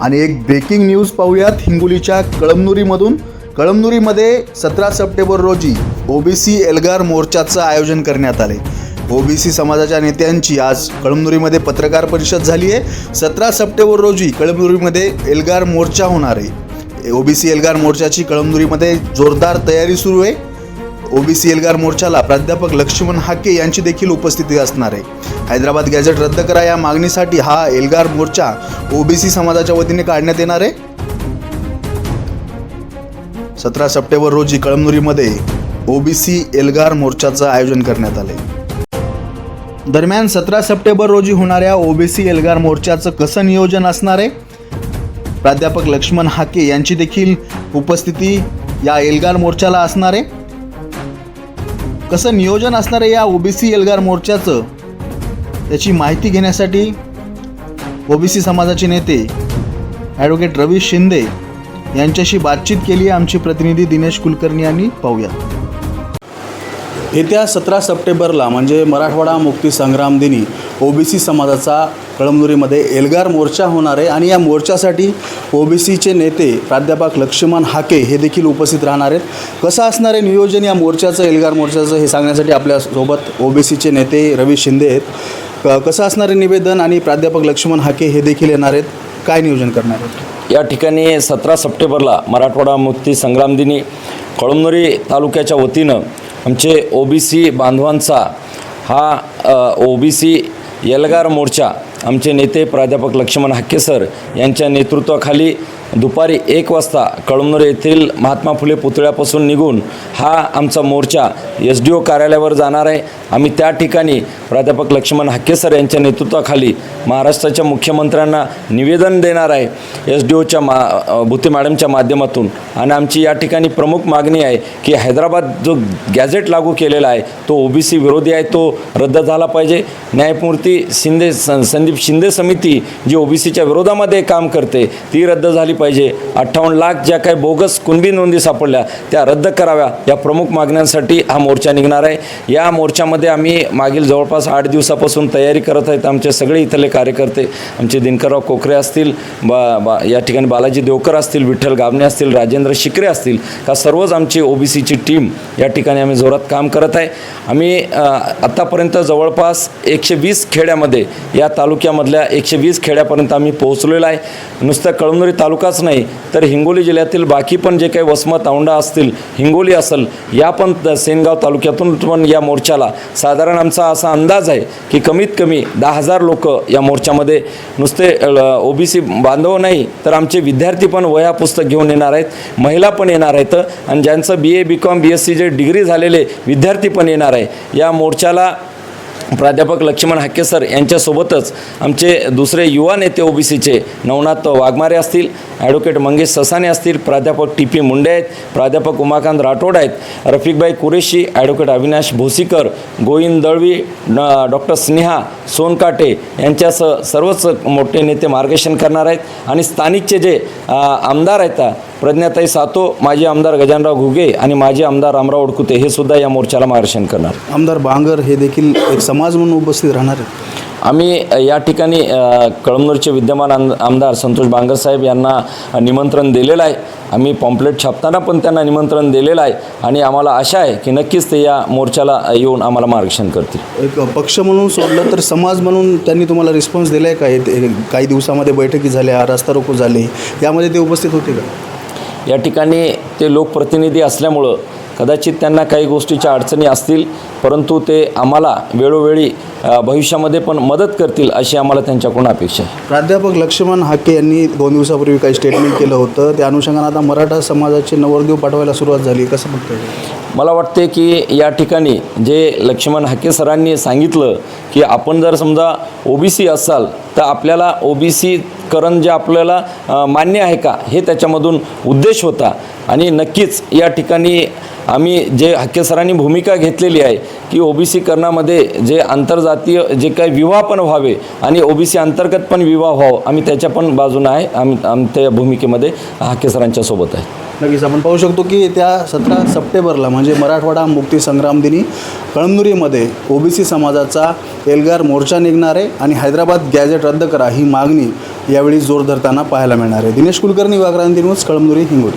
आणि एक breaking news पाहूयात हिंगोलीच्या कळमनुरीमधून. कळमनुरीमध्ये सतरा सप्टेंबर रोजी ओबीसी एल्गार मोर्चाचं आयोजन करण्यात आले. ओबीसी समाजाच्या नेत्यांची आज कळमनुरीमध्ये पत्रकार परिषद झाली आहे. सतरा सप्टेंबर रोजी कळमनुरीमध्ये एल्गार मोर्चा होणार आहे. ओबीसी एल्गार मोर्चाची कळमनुरीमध्ये जोरदार तयारी सुरू आहे. ओबीसी एल्गार मोर्चाला प्राध्यापक लक्ष्मण हाके यांची देखील उपस्थिती असणार आहे. हैदराबाद गॅझेट रद्द करा या मागणीसाठी हा एल्गार मोर्चा ओबीसी समाजाच्या वतीने काढण्यात येणार आहे. सतरा सप्टेंबर रोजी कळमनुरीमध्ये ओबीसी एल्गार मोर्चाचं आयोजन करण्यात आले दरम्यान सतरा सप्टेंबर रोजी होणाऱ्या ओबीसी एल्गार मोर्चाचं कसं नियोजन असणार आहे? प्राध्यापक लक्ष्मण हाके यांची देखील उपस्थिती या एल्गार मोर्चाला असणार आहे. कसं नियोजन असणार आहे या ओबीसी एल्गार मोर्चाचं त्याची माहिती घेण्यासाठी ओबीसी समाजाचे नेते ॲडव्होकेट रवी शिंदे यांच्याशी बातचीत केली आहे आमची प्रतिनिधी दिनेश कुलकर्णी यांनी. पाहूया. येत्या सतरा सप्टेंबरला म्हणजे मराठवाडा मुक्ती संग्राम दिनी ओबीसी समाजाचा कळमनुरीमध्ये एल्गार मोर्चा होणार आहे आणि या मोर्चासाठी ओबीसीचे नेते प्राध्यापक लक्ष्मण हाके हे देखील उपस्थित राहणार आहेत. कसं असणार आहे नियोजन या मोर्चाचं एल्गार मोर्चाचं हे सांगण्यासाठी आपल्यासोबत ओबीसीचे नेते रवी शिंदे आहेत. क- कसं असणारे निवेदन आणि प्राध्यापक लक्ष्मण हाके हे देखील येणार आहेत. काय नियोजन करणार आहेत? या ठिकाणी सतरा सप्टेंबरला मराठवाडा मुक्ती संग्राम दिनी कळमनुरी तालुक्याच्या वतीनं आमचे ओ बी सी बांधवांचा हा ओ बी सी एल्गार मोर्चा आमचे नेते प्राध्यापक लक्ष्मण हाके सर यांच्या नेतृत्वाखाली दुपारी एक वाजता कळमनुरी येथील महात्मा फुले पुतळ्यापासून निघून हा आमचा मोर्चा एस डी ओ कार्यालयावर जाणार आहे. आम्ही त्या ठिकाणी प्राध्यापक लक्ष्मण हाकेसर यांच्या नेतृत्वाखाली महाराष्ट्राच्या मुख्यमंत्र्यांना निवेदन देणार आहे एस डी ओच्या मा भूते मॅडमच्या माध्यमातून. आणि आमची या ठिकाणी प्रमुख मागणी आहे की हैदराबाद जो गॅझेट लागू केलेला आहे तो ओबीसी विरोधी आहे तो रद्द झाला पाहिजे. न्यायमूर्ती शिंदे संदीप शिंदे समिती जी ओबीसीच्या विरोधामध्ये काम करते ती रद्द झाली पाहिजे. अठ्ठावन्न लाख ज्या काही बोगस कुणबी नोंदी सापडल्या त्या रद्द कराव्या. या प्रमुख मागण्यांसाठी हा मोर्चा निघणार आहे. या मोर्चामध्ये आम्ही मागील जवळपास आठ दिवसापासून तयारी करत आहेत. आमचे सगळे इथले कार्यकर्ते आमचे दिनकरराव कोकरे असतील बा बा या ठिकाणी बालाजी देवकर असतील विठ्ठल गाबणे असतील राजेंद्र शिकरे असतील का सर्वच आमची ओबीसीची टीम या ठिकाणी आम्ही जोरात काम करत आहे. आम्ही आत्तापर्यंत जवळपास एकशे वीस खेड्यामध्ये या तालुक्यामधल्या एकशे वीस खेड्यापर्यंत आम्ही पोहोचलेलो आहे. नुसतं कळमनुरी तालुकाच नाही तर हिंगोली जिल्ह्यातील बाकी पण जे काही वसमत औंडा असतील हिंगोली असेल या पण सेनगाव तालुक्यातून पण या मोर्चाला साधारण आमचा असा अंदाज आहे की कमीत कमी दहा हजार लोक या मोर्चामध्ये नुसते ओबीसी बांधव नाही तर आमचे विद्यार्थी पण वह्या पुस्तक घेऊन येणार आहेत महिला पण येणार आहेत आणि ज्यांचं B A B com B S C जे डिग्री झालेले विद्यार्थी पण येणार आहे. या मोर्चाला प्राध्यापक लक्ष्मण हाके सर यांच्यासोबतच आमचे दुसरे युवा नेते ओबीसीचे नवनाथ वाघमारे असतील ॲडव्होकेट मंगेश ससाने असतील प्राध्यापक टी पी मुंडे आहेत प्राध्यापक उमाकांत राठोड आहेत रफिकबाई कुरेशी ॲडव्होकेट अविनाश भोसीकर गोविंद दळवी डॉक्टर स्नेहा सोनकाटे यांच्यासह सर्वच मोठे नेते मार्गदर्शन करणार आहेत. आणि स्थानिकचे जे आमदार आहेत प्रज्ञाताई सातो माजी आमदार गजानराव घुगे आणि माजी आमदार रामराव ओडकुते हे सुद्धा या मोर्चाला मार्गदर्शन करणार. आमदार बांगर हे देखील एक समाज म्हणून उपस्थित राहणार आहेत. आम्ही या ठिकाणी कळमनूरचे विद्यमान आम- आमदार संतोष बांगर साहेब यांना निमंत्रण दिलेलं आहे. आम्ही पॉम्पलेट छापताना पण त्यांना निमंत्रण दिलेलं आहे आणि आम्हाला आशा आहे की नक्कीच ते या मोर्चाला येऊन आम्हाला मार्गदर्शन करतील. एक पक्ष म्हणून सोडलं तर समाज म्हणून त्यांनी तुम्हाला रिस्पॉन्स दिला आहे का काही दिवसामध्ये बैठकी झाल्या रस्ता रोको झाले यामध्ये ते उपस्थित होते का? या ठिकाणी ते लोकप्रतिनिधी असल्यामुळं कदाचित त्यांना काही गोष्टीच्या अडचणी असतील परंतु ते आम्हाला वेळोवेळी भविष्यामध्ये पण मदत करतील अशी आम्हाला त्यांच्याकडून अपेक्षा आहे. प्राध्यापक लक्ष्मण हाके यांनी दोन दिवसापूर्वी काही स्टेटमेंट केलं होतं. त्या अनुषंगानं आता मराठा समाजाचे नवरदेव पाठवायला सुरुवात झाली. कसं म्हणतं मला वाटते की या ठिकाणी जे लक्ष्मण हाके सरांनी सांगितलं की आपण जर समजा ओ बी सी असाल तर आपल्याला ओ बी सी करण जे आपल्याला मान्य आहे का? हे त्याच्यामधून उद्देश होता. आणि नक्कीच या ठिकाणी आम्ही जे हाके सरांनी भूमिका घेतलेली आहे की ओ बी सीकरणामध्ये जे आंतरजातीय जे काही विवाह पण व्हावे आणि ओ बी सी अंतर्गत पण विवाह व्हावं आम्ही त्याच्या पण बाजूनं आहे. आम्ही आम त्या भूमिकेमध्ये हाके सरांच्या सोबत आहे. नक्कीच. आपण पाहू शकतो की त्या सतरा सप्टेंबरला म्हणजे मराठवाडा मुक्ती संग्राम दिनी कळमनुरीमध्ये ओबीसी समाजाचा एल्गार मोर्चा निघणार आहे आणि हैदराबाद गॅझेट रद्द करा ही मागणी यावेळी जोर धरताना पाहायला मिळणार आहे. दिनेश कुलकर्णी वाग्रांती न्यूज कळमनुरी हिंगोली.